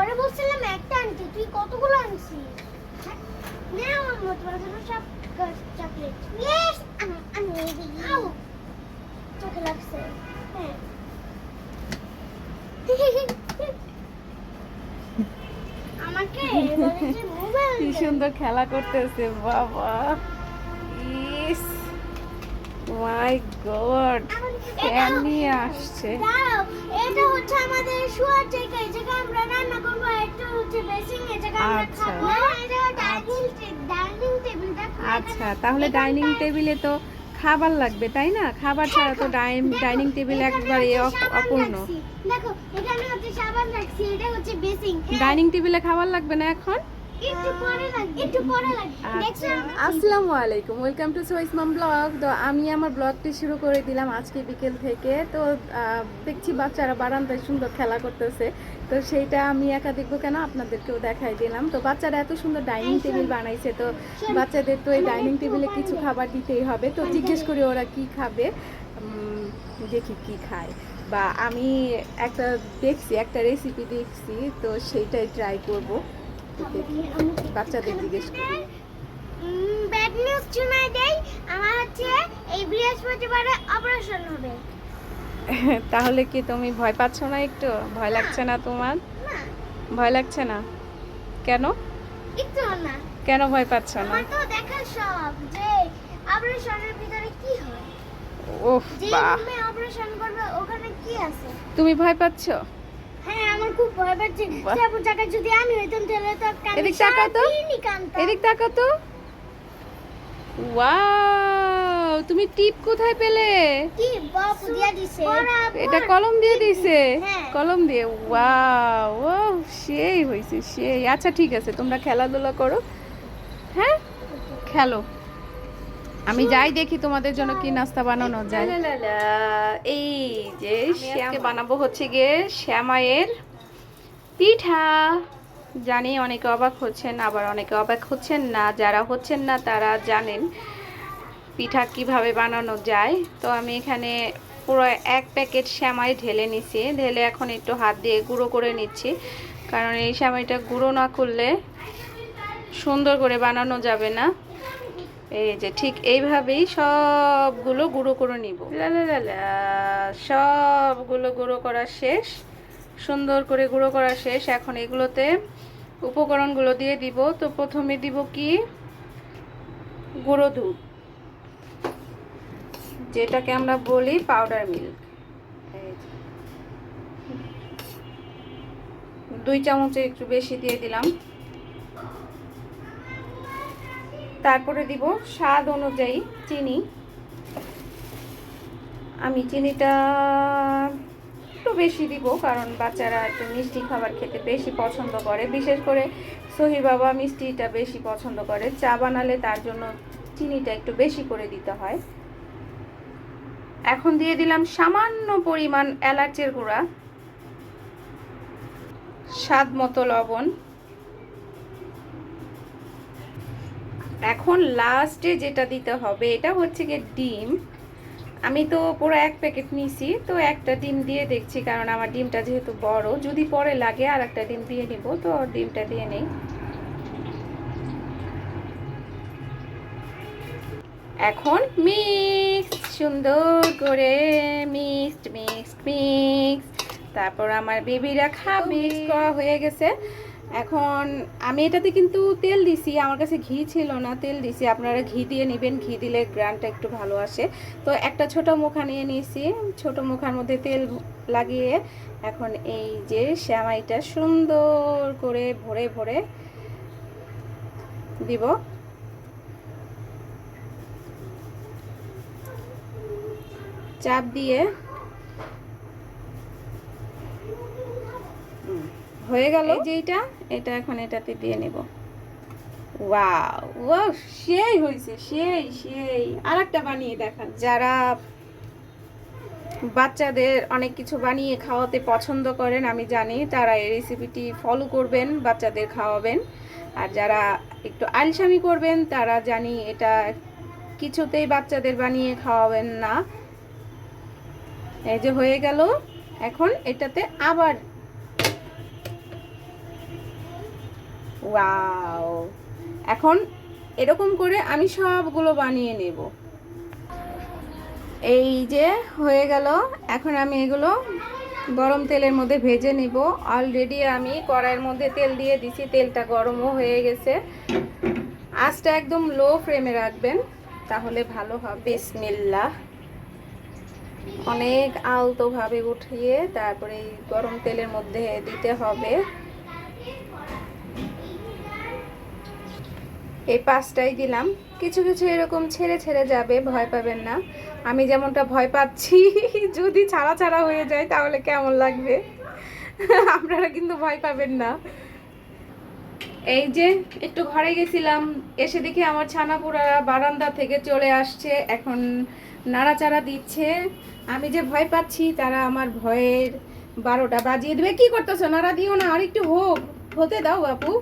তোরে বলছিলাম একটা আনতে তুই কতগুলো আনছিস? নে আমার মতো তোমার সব চকলেট ইয়েস আমি আমি চোখে লাগছে। হ্যাঁ। কি সুন্দর খেলা করতেছে বাবা। মাই গড ফ্যান নিয়ে আসছে। এটা হচ্ছে আমাদের শোয়ার জায়গা এই আমরা রান্না করব এটা হচ্ছে বেসিং এই জায়গায় আমরা আচ্ছা। খাব। এটা ডাইনিং ডাইনিং টেবিলটা আচ্ছা। তাহলে ডাইনিং টেবিলে তো খাবার লাগবে তাই না? খাবার ছাড়া তো ডাইনিং টেবিল একবারে অপ- অপূর্ণ। দেখো এখানে হচ্ছে সাবান রাখছি এটা হচ্ছে বেসিং ডাইনিং টেবিলে খাবার লাগবে না এখন? আচ্ছা। আসসালামু আলাইকুম। ওয়েলকাম টু সোয়াইস মাম ব্লগ তো আমি আমার ব্লগটি শুরু করে দিলাম আজকে বিকেল থেকে। তো দেখছি বাচ্চারা বারান্দায় সুন্দর খেলা করতেছে। তো সেইটা আমি একা দেখব কেন? আপনাদেরকেও দেখাই দিলাম। তো বাচ্চারা এত সুন্দর ডাইনিং টেবিল বানাইছে। তো বাচ্চাদের তো এই ডাইনিং টেবিলে কিছু খাবার দিতেই হবে। তো জিজ্ঞেস করি ওরা কি খাবে? দেখি কি খায়। বা আমি একটা দেখছি একটা রেসিপি দেখছি। তো সেইটাই ট্রাই করব। বাচ্চাদের জিজ্ঞেস করি। ব্যাড নিউজ শোনাই দেই আমার হচ্ছে এই বৃহস্পতিবারে অপারেশন হবে। তাহলে কি তুমি ভয় পাচ্ছ না একটু? ভয় লাগছে না তোমার? ভয় লাগছে না? কেন? একটু না। কেন ভয় পাচ্ছ না? তো দেখার সব যে অপারেশনের ভিতরে কি হয়। ওহ যে বাহ। অপারেশন করবে ওখানে কি আছে? তুমি ভয় পাচ্ছ? হ্যাঁ আমার খুব ভয় পাচ্ছে। বাহ। জায়গায় যদি আমি হইতাম তাহলে তো এদিক ওয়াও তুমি টিপ কোথায় পেলে? এটা কলম দিয়ে দিছে? হ্যাঁ। কলম দিয়ে? ওয়াও ও সেই হয়েছে সেই। আচ্ছা ঠিক আছে তোমরা খেলাধুলা করো। হ্যাঁ? খেলো। আমি যাই দেখি তোমাদের জন্য কি নাস্তা বানানো যায়। এই যে শ্যামকে বানাবো হচ্ছে গিয়ে শ্যামায়ের পিঠা। জানি অনেকে অবাক হচ্ছেন আবার অনেকে অবাক হচ্ছেন না যারা হচ্ছেন না তারা জানেন পিঠা কীভাবে বানানো যায়। তো আমি এখানে পুরো এক প্যাকেট শ্যামাই ঢেলে নিছি। ঢেলে এখন একটু হাত দিয়ে গুঁড়ো করে নিচ্ছি। কারণ এই শ্যামাইটা গুঁড়ো না করলে সুন্দর করে বানানো যাবে না। এই যে, ঠিক এইভাবেই সবগুলো গুঁড়ো করে নিব। সবগুলো গুঁড়ো করা শেষ। সুন্দর করে গুঁড়ো করা শেষ। এখন এগুলোতে উপকরণগুলো দিয়ে দিব। তো প্রথমে দিব কি? গুঁড়ো দুধ। যেটাকে আমরা বলি পাউডার মিল্ক দুই চামচে একটু বেশি দিয়ে দিলাম। তারপরে দিব স্বাদ অনুযায়ী চিনি। আমি চিনিটা একটু বেশি দিব, কারণ বাচ্চারা একটু মিষ্টি খাবার খেতে বেশি পছন্দ করে। বিশেষ করে সহি বাবা মিষ্টিটা বেশি পছন্দ করে। চা বানালে তার জন্য চিনিটা একটু বেশি করে দিতে হয়। এখন দিয়ে দিলাম সামান্য পরিমাণ এলাচের গুঁড়া, স্বাদ মতো লবণ। এখন লাস্টে যেটা দিতে হবে, এটা হচ্ছে গিয়ে ডিম। আমি তো পুরো এক প্যাকেট নিছি, তো একটা ডিম দিয়ে দেখছি, কারণ আমার ডিমটা যেহেতু বড়, যদি পরে লাগে আর একটা ডিম দিয়ে নিব, তো ডিমটা দিয়ে নেই। এখন মিক্স সুন্দর করে মিক্সড মিক্সড মিক্স তারপর আমার বেবিরা খাবে। করা হয়ে গেছে। এখন আমি এটাতে কিন্তু তেল দিছি, আমার কাছে ঘি ছিল না, তেল দিছি। আপনারা ঘি দিয়ে নেবেন, ঘি দিলে গ্রানটা একটু ভালো আসে। তো একটা ছোট মুখা নিয়ে নিয়েছি, ছোট মুখার মধ্যে তেল লাগিয়ে এখন এই যে শ্যামাইটা সুন্দর করে ভরে ভরে দিব। চাপ দিয়ে হয়ে গেল। যেইটা এটা এখন এটাতে দিয়ে নেব। ওয়াও। ও সেই হয়েছে সেই সেই। আরেকটা বানিয়ে দেখান। যারা বাচ্চাদের অনেক কিছু বানিয়ে খাওয়াতে পছন্দ করেন আমি জানি তারা এই রেসিপিটি ফলো করবেন বাচ্চাদের খাওয়াবেন। আর যারা একটু আলসামি করবেন তারা জানি এটা কিছুতেই বাচ্চাদের বানিয়ে খাওয়াবেন না। এই যে হয়ে গেল। এখন এটাতে আবার ওয়াও এখন এরকম করে আমি সবগুলো বানিয়ে নেব। এই যে হয়ে গেল। এখন আমি এগুলো গরম তেলের মধ্যে ভেজে নিব। অলরেডি আমি কড়াইয়ের মধ্যে তেল দিয়ে দিছি। তেলটা গরমও হয়ে গেছে। আঁচটা একদম লো ফ্লেমে রাখবেন, তাহলে ভালো হবে। বিসমিল্লাহ। অনেক আলতোভাবে উঠিয়ে তারপরে গরম তেলের মধ্যে দিতে হবে। এই পাঁচটাই দিলাম। কিছু কিছু এরকম ছেড়ে ছেড়ে যাবে, ভয় পাবেন না। আমি যেমনটা ভয় পাচ্ছি, যদি ছাড়া ছাড়া হয়ে যায় তাহলে কেমন লাগবে? আপনারা কিন্তু ভয় পাবেন না। এই যে একটু ঘরে গেছিলাম, এসে দেখি আমার ছানাপুরা বারান্দা থেকে চলে আসছে, এখন নাড়াচাড়া দিচ্ছে। আমি যে ভয় পাচ্ছি, তারা আমার ভয়ের বারোটা বাজিয়ে দেবে। কি করতেছো? নাড়া দিও না আর একটু হোক। হতে দাও বাপু।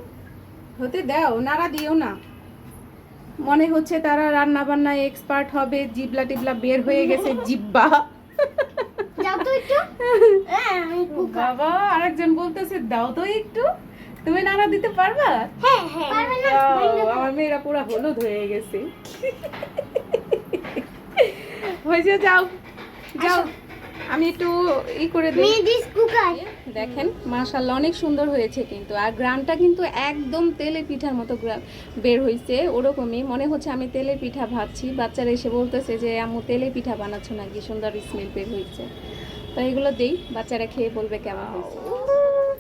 হতে দাও, নাড়া দিও না। মনে হচ্ছে তারা রান্না বান্নায় এক্সপার্ট হবে জিবলা টিবলা বের হয়ে গেছে জিব্বা। বাবা আরেকজন বলতেছে দাও তো একটু। তুমি নাড়া দিতে পারবা? হ্যাঁ হ্যাঁ। আমার মেয়েরা পুরো হলুদ হয়ে গেছে। হয়েছে যাও। যাও। আমি একটু ই করে দিই। দেখেন মাশাল্লাহ অনেক সুন্দর হয়েছে কিন্তু। আর গ্রামটা কিন্তু একদম তেলের পিঠার মতো বের হয়েছে ওরকমই। মনে হচ্ছে আমি তেলের পিঠা ভাবছি। বাচ্চারা এসে বলতেছে যে আম্মু তেলের পিঠা বানাচ্ছ নাকি? সুন্দর স্মেল বের হয়েছে তো এগুলো দেই। বাচ্চারা খেয়ে বলবে কেমন হয়েছে।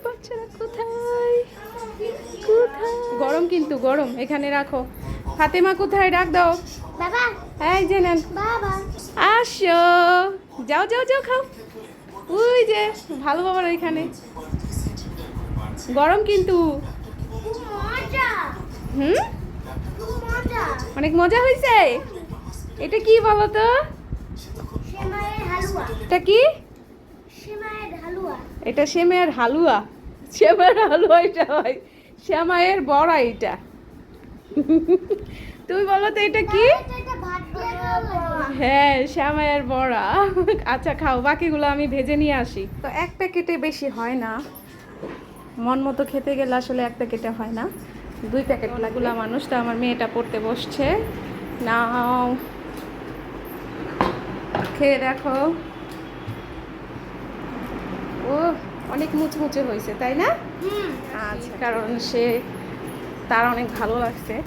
বাচ্চারা কোথায়? কোথায়? গরম কিন্তু গরম। এখানে রাখো। ফাতেমা কোথায়? ডাক দাও। বাবা। এই যে নেন। বাবা। আসো। যাও যাও যাও, খাও। ওই যে, ভালো বাবার ওইখানে। গরম কিন্তু। হুম? অনেক মজা হয়েছে এটা কি বলো তো এটা কি? এটা সেমাইয়ের হালুয়া। সেমাইয়ের হালুয়া এটা হয়। শ্যামাইয়ের বড়া এটা। তুমি বলো তো এটা কি? হ্যাঁ শ্যামাইয়ের বড়া। আচ্ছা খাও বাকিগুলো আমি ভেজে নিয়ে আসি। তো এক প্যাকেটে বেশি হয় না। মন মতো খেতে গেলে আসলে এক প্যাকেটে হয় না। দুই প্যাকেট লাগুলা মানুষ তো আমার মেয়েটা পড়তে বসছে। নাও। খেয়ে দেখো। ও অনেক মুচমুচে হয়েছে তাই না? আচ্ছা কারণ সে তার অনেক ভালো লাগছে।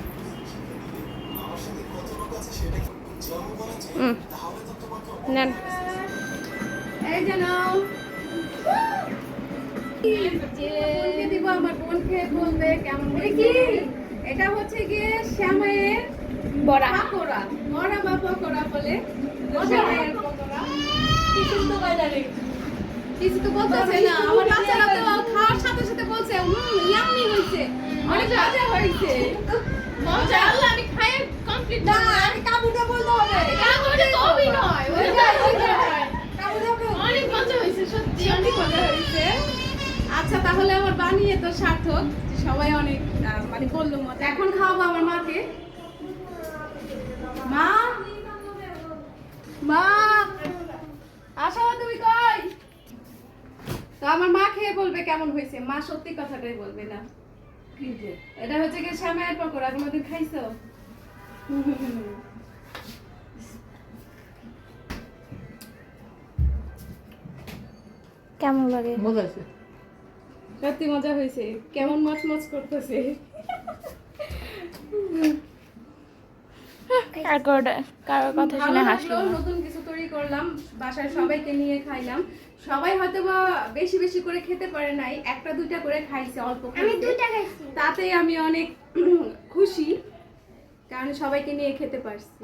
নেন। এই যে নাও। দিব আমার বোন খেয়ে বলবে কেমন কি? এটা হচ্ছে গিয়ে শ্যামায়ের বড়া। পকোড়া। বড়া বা পকোড়া বলে। কিছু তো বলতেছে না। আমার বাচ্চারা তো খাওয়ার সাথে সাথে বলছে হুম ইয়াম্মি হইছে অনেক মজা। হইছে মজা। আল্লাহ আমি খাই কমপ্লিট না আমি কাবুটা বলতে হবে কাবুটা তো অভিনয় ওই যে ওই যে অনেক মজা হইছে সত্যি অনেক মজা হইছে আচ্ছা তাহলে আমার বানিয়ে তো সার্থক সবাই অনেক মানে বলল মজা এখন খাওয়াবো আমার মাকে? মা? মা আসো তুমি কই? তো আমার মা খেয়ে বলবে কেমন হয়েছে। মা সত্যি কথাটাই বলবে না। এটা হচ্ছে কি শ্যামায়ের পকোড়া তোমাদের খাইছো? কেমন লাগে? মজা আছে সত্যি মজা হয়েছে। কেমন করতেছে। কারোর কথা ভালো লাগল, নতুন কিছু তৈরি করলাম বাসায় সবাইকে নিয়ে খাইলাম। সবাই হয়তো বা বেশি বেশি করে খেতে পারে নাই একটা দুইটা করে খাইছে অল্প আমি দুইটা খাইছি। তাতে আমি অনেক খুশি কারণ সবাইকে নিয়ে খেতে পারছি।